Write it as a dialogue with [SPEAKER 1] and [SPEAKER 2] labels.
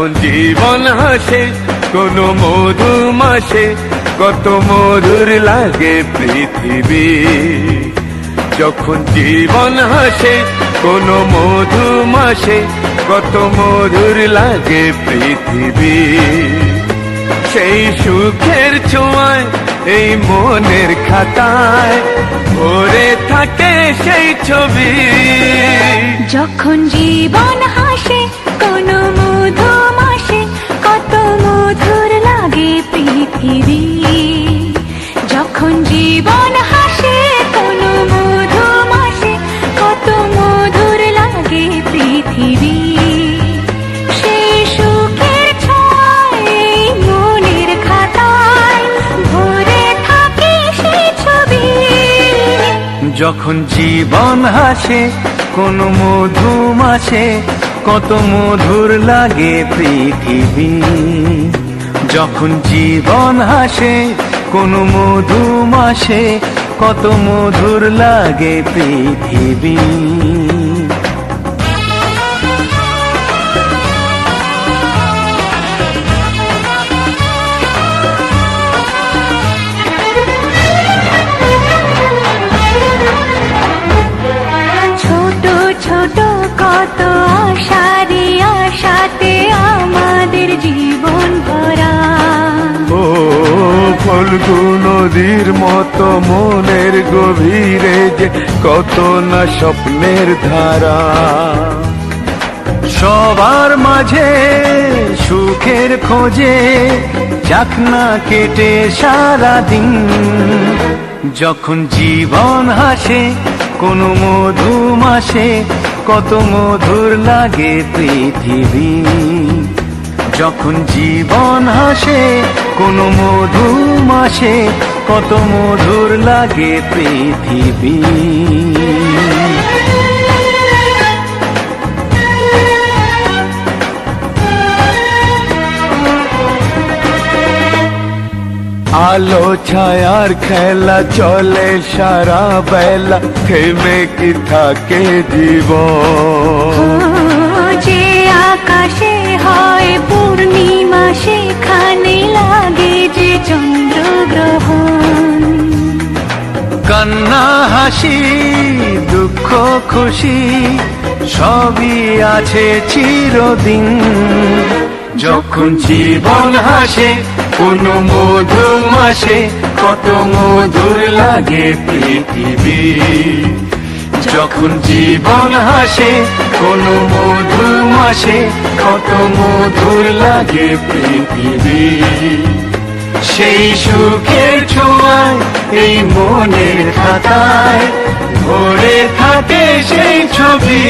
[SPEAKER 1] যখন জীবন হাসে, কোনো মধু মাসে, কত মধুর লাগে পৃথিবী। যখন জীবন হাসে, কোনো মধু মাসে, কত মধুর লাগে পৃথিবী। সেই সুখের ছোঁয়ায়, এই মনের খাতায় ভরে থাকে সেই ছবি।
[SPEAKER 2] যখন জীবন হাসে, কোনো মধু পৃথিবী যখন জীবন হাসে, কোনো মধু মাসে, কত মধুর লাগে
[SPEAKER 1] যখন জীবন কত মধুর লাগে পৃথিবী। যখন জীবন হাসে কোনো মধু মাসে কত মধুর লাগে পৃথিবী। ফলগু নদীর মতো মনের গভীরে যে কত না স্বপ্নের ধারা। সবার মাঝে সুখের খোঁজে যাক না কেটে সারা দিন যখন জীবন হাসে, কোনো মধু মাসে, কত মধুর লাগে পৃথিবী। যখন জীবন হাসে, কোনো মধু মাসে, কত মধুর লাগে পৃথিবী। আলো ছায়ার খেলা চলে সারা বেলা, থেমে কি থাকে জীবন?
[SPEAKER 2] যে আকাশে হয় পূর্ণিমা, সেখানে লাগে যে চন্দ্রগ্রহণ।
[SPEAKER 1] কান্না, হাসি, দুঃখ, খুশি, সবই আছে চিরদিন। যখন জীবন হাসে, কোনো মধু মাসে, কত মধুর লাগে পৃথিবী। যখন জীবন হাসে, কোন মধু মাসে, কত মধুর লাগে পৃথিবী। সেই সুখের ছোঁয়ায়, এই মনের খাতায়, ভরে থাকে সেই ছবি।